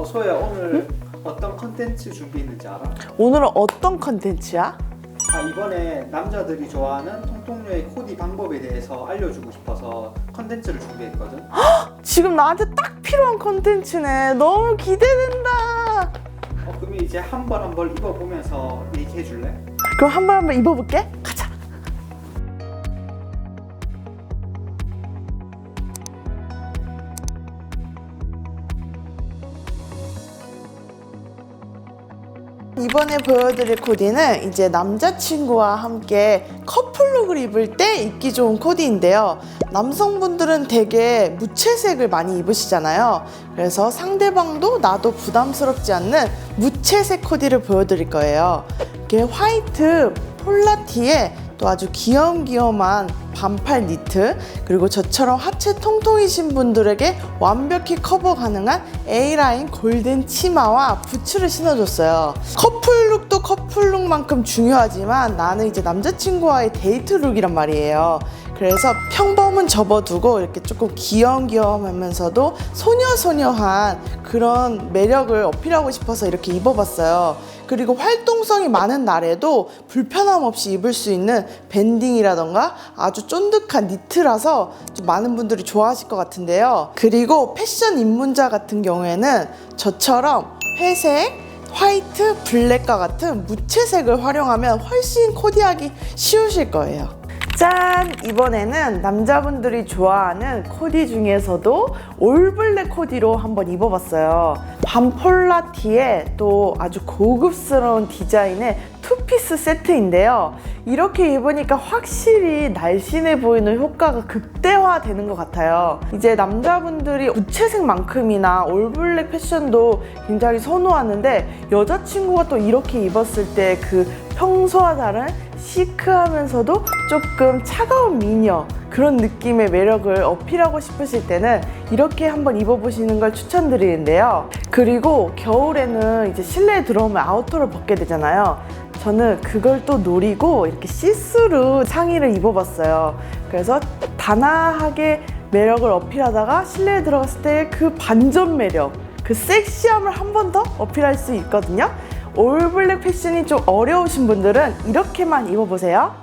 어, 소야 오늘 어떤 컨텐츠 준비했는지 알아? 오늘은 어떤 컨텐츠야? 아 이번에 남자들이 좋아하는 통통녀의 코디 방법에 대해서 알려주고 싶어서 컨텐츠를 준비했거든. 지금 나한테 딱 필요한 컨텐츠네. 너무 기대된다. 어 그러면 이제 한 벌 한 벌 입어보면서 얘기해 줄래? 그럼 한 번 한번 입어볼게. 이번에 보여드릴 코디는 이제 남자친구와 함께 커플룩을 입을 때 입기 좋은 코디인데요. 남성분들은 되게 무채색을 많이 입으시잖아요. 그래서 상대방도 나도 부담스럽지 않는 무채색 코디를 보여드릴 거예요. 이게 화이트 폴라티에 또 아주 귀염귀염한 반팔 니트 그리고 저처럼 하체 통통이신 분들에게 완벽히 커버 가능한 A라인 골든 치마와 부츠를 신어줬어요. 커플룩도 커플룩만큼 중요하지만 나는 이제 남자친구와의 데이트 룩이란 말이에요. 그래서 평범은 접어두고 이렇게 조금 귀염귀염하면서도 소녀소녀한 그런 매력을 어필하고 싶어서 이렇게 입어봤어요. 그리고 활동성이 많은 날에도 불편함 없이 입을 수 있는 밴딩이라던가 아주 쫀득한 니트라서 좀 많은 분들이 좋아하실 것 같은데요. 그리고 패션 입문자 같은 경우에는 저처럼 회색, 화이트, 블랙과 같은 무채색을 활용하면 훨씬 코디하기 쉬우실 거예요. 짠! 이번에는 남자분들이 좋아하는 코디 중에서도 올블랙 코디로 한번 입어봤어요. 반폴라 티에 또 아주 고급스러운 디자인의 투피스 세트인데요. 이렇게 입으니까 확실히 날씬해 보이는 효과가 극대화되는 것 같아요. 이제 남자분들이 무채색만큼이나 올블랙 패션도 굉장히 선호하는데 여자친구가 또 이렇게 입었을 때 그 평소와 다른 시크하면서도 조금 차가운 미녀 그런 느낌의 매력을 어필하고 싶으실 때는 이렇게 한번 입어보시는 걸 추천드리는데요. 그리고 겨울에는 이제 실내에 들어오면 아우터를 벗게 되잖아요. 저는 그걸 또 노리고 이렇게 시스루 상의를 입어봤어요. 그래서 단아하게 매력을 어필하다가 실내에 들어갔을 때 그 반전 매력, 그 섹시함을 한 번 더 어필할 수 있거든요. 올블랙 패션이 좀 어려우신 분들은 이렇게만 입어보세요.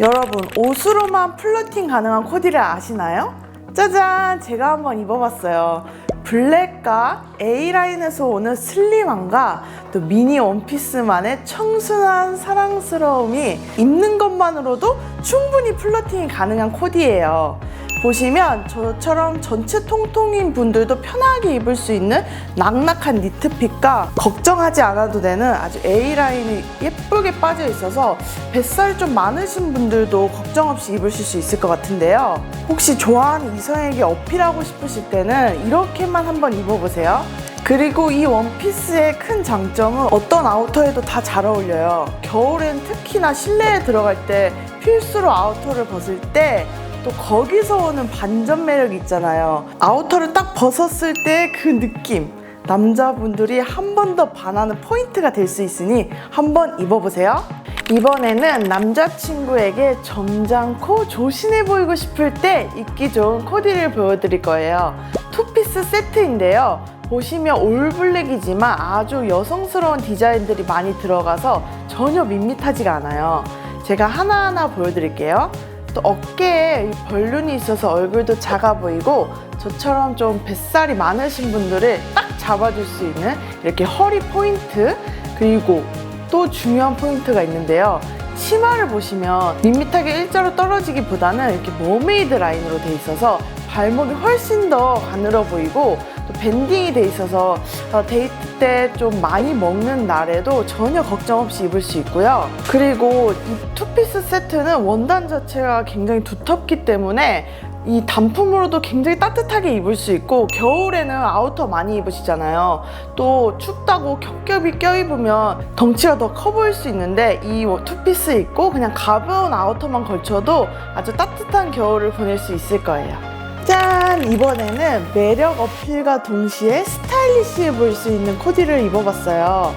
여러분, 옷으로만 플러팅 가능한 코디를 아시나요? 짜잔! 제가 한번 입어봤어요. 블랙과 A라인에서 오는 슬림함과 또 미니 원피스만의 청순한 사랑스러움이 입는 것만으로도 충분히 플러팅이 가능한 코디예요. 보시면 저처럼 전체 통통인 분들도 편하게 입을 수 있는 낙낙한 니트핏과 걱정하지 않아도 되는 아주 A라인이 예쁘게 빠져 있어서 뱃살 좀 많으신 분들도 걱정 없이 입으실 수 있을 것 같은데요. 혹시 좋아하는 이성에게 어필하고 싶으실 때는 이렇게만 한번 입어보세요. 그리고 이 원피스의 큰 장점은 어떤 아우터에도 다 잘 어울려요. 겨울엔 특히나 실내에 들어갈 때 필수로 아우터를 벗을 때 또 거기서 오는 반전 매력이 있잖아요. 아우터를 딱 벗었을 때 그 느낌. 남자분들이 한 번 더 반하는 포인트가 될 수 있으니 한번 입어보세요. 이번에는 남자친구에게 점잖고 조신해 보이고 싶을 때 입기 좋은 코디를 보여드릴 거예요. 투피스 세트인데요. 보시면 올블랙이지만 아주 여성스러운 디자인들이 많이 들어가서 전혀 밋밋하지가 않아요. 제가 하나하나 보여드릴게요. 또 어깨에 이 벌룬이 있어서 얼굴도 작아 보이고 저처럼 좀 뱃살이 많으신 분들을 딱 잡아줄 수 있는 이렇게 허리 포인트 그리고 또 중요한 포인트가 있는데요. 치마를 보시면 밋밋하게 일자로 떨어지기보다는 이렇게 머메이드 라인으로 돼 있어서 발목이 훨씬 더 가늘어 보이고 또 밴딩이 돼 있어서 어, 데이트 때 좀 많이 먹는 날에도 전혀 걱정 없이 입을 수 있고요. 그리고 이 투피스 세트는 원단 자체가 굉장히 두텁기 때문에 이 단품으로도 굉장히 따뜻하게 입을 수 있고 겨울에는 아우터 많이 입으시잖아요. 또 춥다고 겹겹이 껴입으면 덩치가 더 커 보일 수 있는데 이 투피스 입고 그냥 가벼운 아우터만 걸쳐도 아주 따뜻한 겨울을 보낼 수 있을 거예요. 짠! 이번에는 매력 어필과 동시에 스타일리시해 보일 수 있는 코디를 입어봤어요.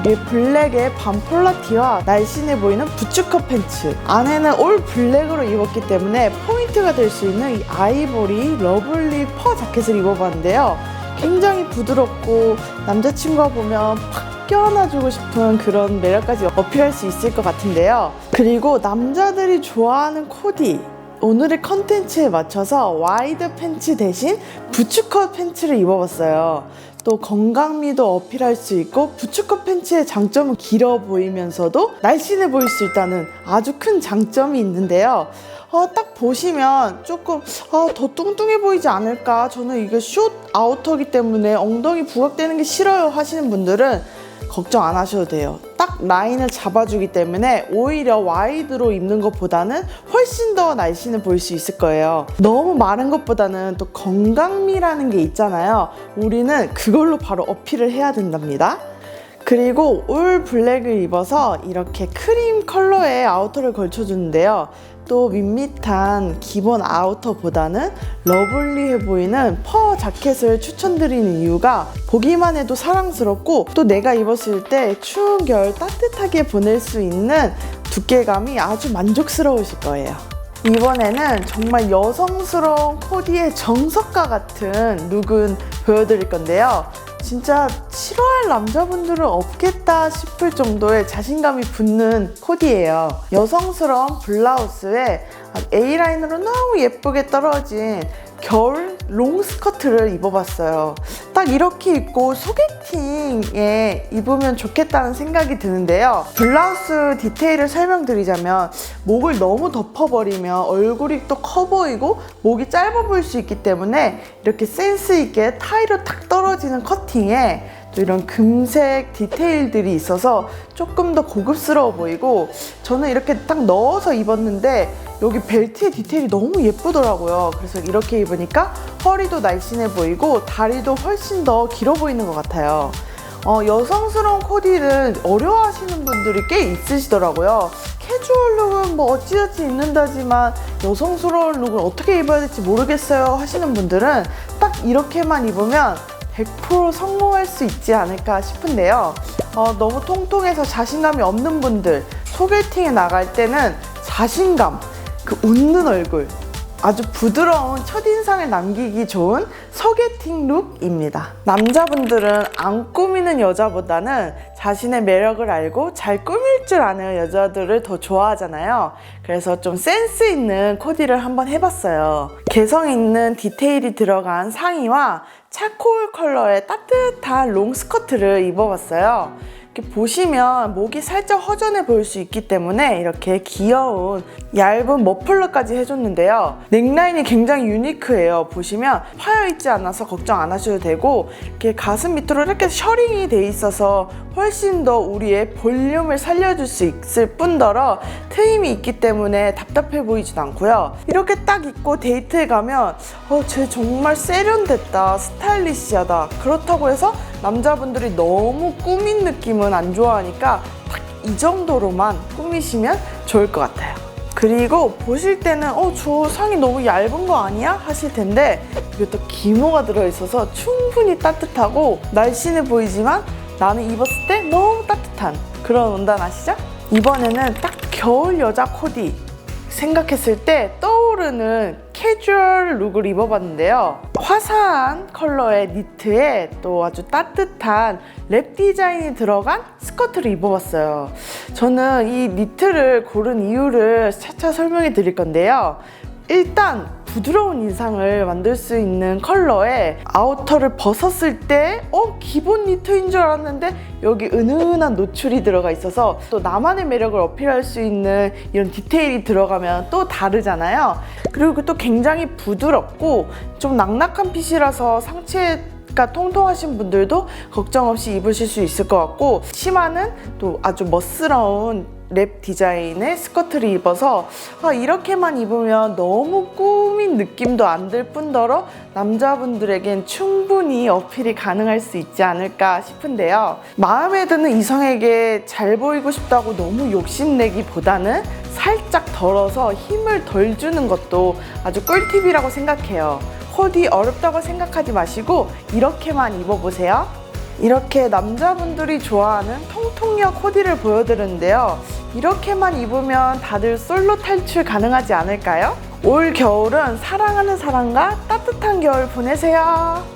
이게 블랙의 반폴라티와 날씬해 보이는 부츠컷 팬츠. 안에는 올 블랙으로 입었기 때문에 포인트가 될 수 있는 이 아이보리 러블리 퍼 자켓을 입어봤는데요. 굉장히 부드럽고 남자친구가 보면 팍 껴안아주고 싶은 그런 매력까지 어필할 수 있을 것 같은데요. 그리고 남자들이 좋아하는 코디. 오늘의 컨텐츠에 맞춰서 와이드 팬츠 대신 부츠컷 팬츠를 입어봤어요. 또 건강미도 어필할 수 있고 부츠컷 팬츠의 장점은 길어 보이면서도 날씬해 보일 수 있다는 아주 큰 장점이 있는데요. 어, 딱 보시면 조금 어, 더 뚱뚱해 보이지 않을까? 저는 이게 숏 아우터기 때문에 엉덩이 부각되는 게 싫어요 하시는 분들은 걱정 안 하셔도 돼요. 딱 라인을 잡아주기 때문에 오히려 와이드로 입는 것보다는 훨씬 더 날씬해 보일 수 있을 거예요. 너무 마른 것보다는 또 건강미라는 게 있잖아요. 우리는 그걸로 바로 어필을 해야 된답니다. 그리고 올 블랙을 입어서 이렇게 크림 컬러의 아우터를 걸쳐주는데요. 또 밋밋한 기본 아우터보다는 러블리해 보이는 퍼 자켓을 추천드리는 이유가 보기만 해도 사랑스럽고 또 내가 입었을 때 추운 겨울 따뜻하게 보낼 수 있는 두께감이 아주 만족스러우실 거예요. 이번에는 정말 여성스러운 코디의 정석과 같은 룩은 보여드릴 건데요. 진짜 싫어할 남자분들은 없겠다 싶을 정도의 자신감이 붙는 코디예요. 여성스러운 블라우스에 A라인으로 너무 예쁘게 떨어진 겨울 롱 스커트를 입어봤어요. 딱 이렇게 입고 소개팅에 입으면 좋겠다는 생각이 드는데요. 블라우스 디테일을 설명드리자면 목을 너무 덮어버리면 얼굴이 또 커 보이고 목이 짧아 보일 수 있기 때문에 이렇게 센스 있게 타이로 탁 떨어지는 커팅에 또 이런 금색 디테일들이 있어서 조금 더 고급스러워 보이고 저는 이렇게 딱 넣어서 입었는데 여기 벨트의 디테일이 너무 예쁘더라고요. 그래서 이렇게 입으니까 허리도 날씬해 보이고 다리도 훨씬 더 길어 보이는 것 같아요. 어, 여성스러운 코디는 어려워하시는 분들이 꽤 있으시더라고요. 캐주얼 룩은 뭐 어찌어찌 입는다지만 여성스러운 룩을 어떻게 입어야 될지 모르겠어요 하시는 분들은 딱 이렇게만 입으면 100% 성공할 수 있지 않을까 싶은데요. 어, 너무 통통해서 자신감이 없는 분들, 소개팅에 나갈 때는 자신감, 그 웃는 얼굴, 아주 부드러운 첫인상을 남기기 좋은 소개팅 룩입니다. 남자분들은 안 꾸미는 여자보다는 자신의 매력을 알고 잘 꾸밀 줄 아는 여자들을 더 좋아하잖아요. 그래서 좀 센스 있는 코디를 한번 해봤어요. 개성 있는 디테일이 들어간 상의와 차코올 컬러의 따뜻한 롱 스커트를 입어봤어요. 이렇게 보시면 목이 살짝 허전해 보일 수 있기 때문에 이렇게 귀여운 얇은 머플러까지 해줬는데요. 넥라인이 굉장히 유니크해요. 보시면 파여있지 않아서 걱정 안 하셔도 되고 이렇게 가슴 밑으로 이렇게 셔링이 돼 있어서 훨씬 더 우리의 볼륨을 살려줄 수 있을 뿐더러 트임이 있기 때문에 답답해 보이진 않고요. 이렇게 딱 입고 데이트에 가면 어, 쟤 정말 세련됐다, 스타일리시하다. 그렇다고 해서 남자분들이 너무 꾸민 느낌은 안 좋아하니까 딱 이 정도로만 꾸미시면 좋을 것 같아요. 그리고 보실 때는 어, 저 상이 너무 얇은 거 아니야? 하실 텐데 이게 또 기모가 들어있어서 충분히 따뜻하고 날씬해 보이지만 나는 입었을 때 너무 따뜻한 그런 원단 아시죠? 이번에는 딱 겨울 여자 코디 생각했을 때 떠오르는 캐주얼 룩을 입어봤는데요. 화사한 컬러의 니트에 또 아주 따뜻한 랩 디자인이 들어간 스커트를 입어봤어요. 저는 이 니트를 고른 이유를 차차 설명해 드릴 건데요. 일단 부드러운 인상을 만들 수 있는 컬러에 아우터를 벗었을 때 어? 기본 니트인 줄 알았는데 여기 은은한 노출이 들어가 있어서 또 나만의 매력을 어필할 수 있는 이런 디테일이 들어가면 또 다르잖아요. 그리고 또 굉장히 부드럽고 좀 낙낙한 핏이라서 상체 가 통통하신 분들도 걱정 없이 입으실 수 있을 것 같고 치마는 또 아주 멋스러운 랩 디자인의 스커트를 입어서 아, 이렇게만 입으면 너무 꾸민 느낌도 안 들 뿐더러 남자분들에겐 충분히 어필이 가능할 수 있지 않을까 싶은데요. 마음에 드는 이성에게 잘 보이고 싶다고 너무 욕심내기보다는 살짝 덜어서 힘을 덜 주는 것도 아주 꿀팁이라고 생각해요. 코디 어렵다고 생각하지 마시고 이렇게만 입어보세요. 이렇게 남자분들이 좋아하는 통통력 코디를 보여드렸는데요. 이렇게만 입으면 다들 솔로 탈출 가능하지 않을까요? 올 겨울은 사랑하는 사람과 따뜻한 겨울 보내세요.